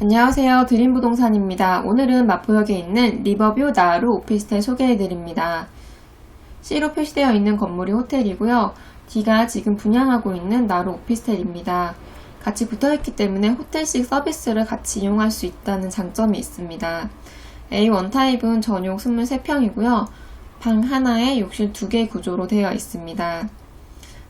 안녕하세요. 드림부동산입니다. 오늘은 마포역에 있는 리버뷰 나루 오피스텔 소개해드립니다. C로 표시되어 있는 건물이 호텔이고요. D가 지금 분양하고 있는 나루 오피스텔입니다. 같이 붙어있기 때문에 호텔식 서비스를 같이 이용할 수 있다는 장점이 있습니다. A1 타입은 전용 23평이고요. 방 하나에 욕실 2개 구조로 되어 있습니다.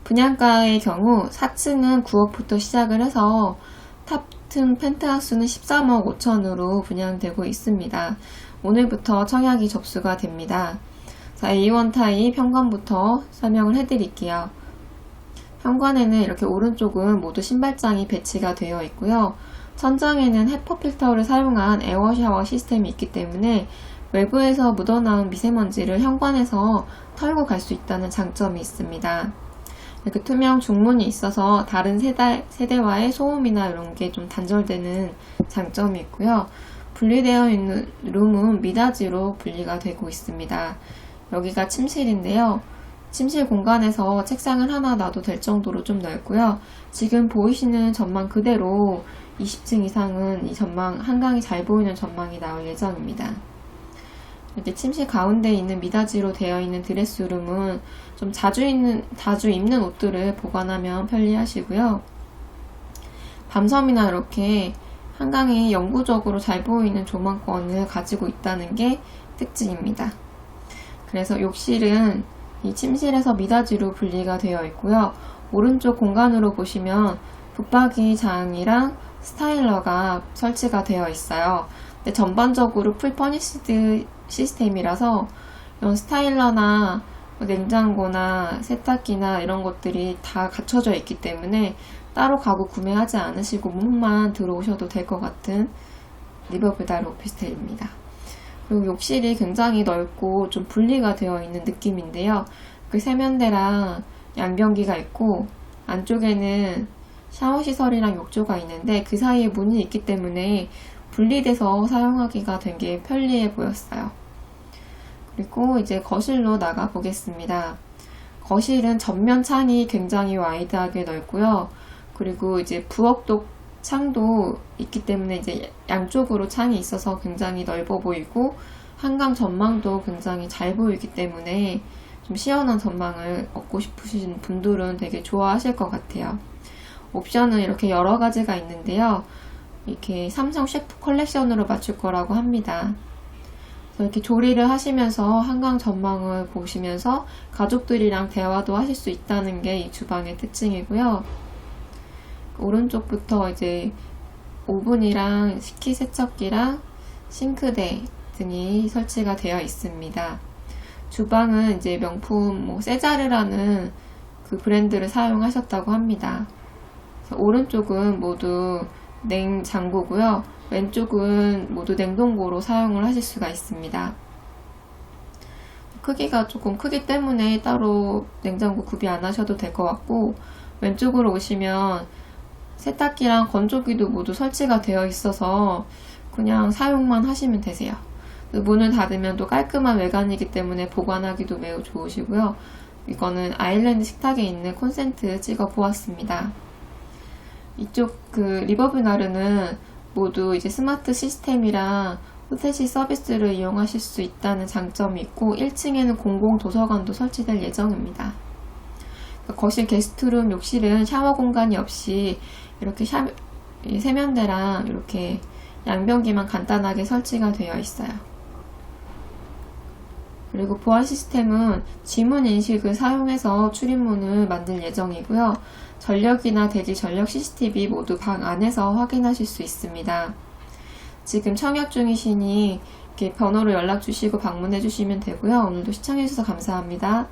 분양가의 경우 4층은 9억부터 시작을 해서 탑 층 펜트하우스는 13억 5천으로 분양되고 있습니다. 오늘부터 청약이 접수가 됩니다. 자, A1 타입 현관부터 설명을 해드릴게요. 현관에는 이렇게 오른쪽은 모두 신발장이 배치가 되어 있고요. 천장에는 헤퍼 필터를 사용한 에어 샤워 시스템이 있기 때문에 외부에서 묻어나온 미세먼지를 현관에서 털고 갈 수 있다는 장점이 있습니다. 이렇게 투명 중문이 있어서 다른 세대, 세대와의 소음이나 이런 게 좀 단절되는 장점이 있고요. 분리되어 있는 룸은 미닫이로 분리가 되고 있습니다. 여기가 침실인데요. 침실 공간에서 책상을 하나 놔도 될 정도로 좀 넓고요. 지금 보이시는 전망 그대로 20층 이상은 이 전망, 한강이 잘 보이는 전망이 나올 예정입니다. 이렇게 침실 가운데 있는 미닫이로 되어 있는 드레스룸은 좀 자주 입는, 자주 입는 옷들을 보관하면 편리하시고요. 밤섬이나 이렇게 한강이 영구적으로 잘 보이는 조망권을 가지고 있다는 게 특징입니다. 그래서 욕실은 이 침실에서 미닫이로 분리가 되어 있고요. 오른쪽 공간으로 보시면 붙박이 장이랑 스타일러가 설치가 되어 있어요. 근데 전반적으로 풀 퍼니시드 시스템이라서 이런 스타일러나 뭐 냉장고나 세탁기나 이런 것들이 다 갖춰져 있기 때문에 따로 가구 구매하지 않으시고 문만 들어오셔도 될 것 같은 리버브달 오피스텔입니다. 그리고 욕실이 굉장히 넓고 좀 분리가 되어 있는 느낌인데요. 그 세면대랑 양변기가 있고 안쪽에는 샤워 시설이랑 욕조가 있는데 그 사이에 문이 있기 때문에 분리돼서 사용하기가 되게 편리해 보였어요. 그리고 이제 거실로 나가 보겠습니다. 거실은 전면 창이 굉장히 와이드하게 넓고요. 그리고 이제 부엌도 창도 있기 때문에 이제 양쪽으로 창이 있어서 굉장히 넓어 보이고 한강 전망도 굉장히 잘 보이기 때문에 좀 시원한 전망을 얻고 싶으신 분들은 되게 좋아하실 것 같아요. 옵션은 이렇게 여러 가지가 있는데요. 이렇게 삼성 셰프 컬렉션으로 맞출 거라고 합니다. 이렇게 조리를 하시면서 한강 전망을 보시면서 가족들이랑 대화도 하실 수 있다는 게 이 주방의 특징이고요. 오른쪽부터 이제 오븐이랑 식기세척기랑 싱크대 등이 설치가 되어 있습니다. 주방은 이제 명품 뭐 세자르라는 그 브랜드를 사용하셨다고 합니다. 오른쪽은 모두 냉장고고요. 왼쪽은 모두 냉동고로 사용을 하실 수가 있습니다. 크기가 조금 크기 때문에 따로 냉장고 구비 안 하셔도 될 것 같고 왼쪽으로 오시면 세탁기랑 건조기도 모두 설치가 되어 있어서 그냥 사용만 하시면 되세요. 문을 닫으면 또 깔끔한 외관이기 때문에 보관하기도 매우 좋으시고요. 이거는 아일랜드 식탁에 있는 콘센트 찍어 보았습니다. 이쪽 그 리버브 나르는 모두 이제 스마트 시스템이랑 호텔식 서비스를 이용하실 수 있다는 장점이 있고 1층에는 공공 도서관도 설치될 예정입니다. 거실 게스트룸 욕실은 샤워 공간이 없이 이렇게 샤, 세면대랑 이렇게 양변기만 간단하게 설치가 되어 있어요. 그리고 보안 시스템은 지문 인식을 사용해서 출입문을 만들 예정이고요. 전력이나 대지 전력 CCTV 모두 방 안에서 확인하실 수 있습니다. 지금 청약 중이시니 이렇게 번호로 연락 주시고 방문해 주시면 되고요. 오늘도 시청해 주셔서 감사합니다.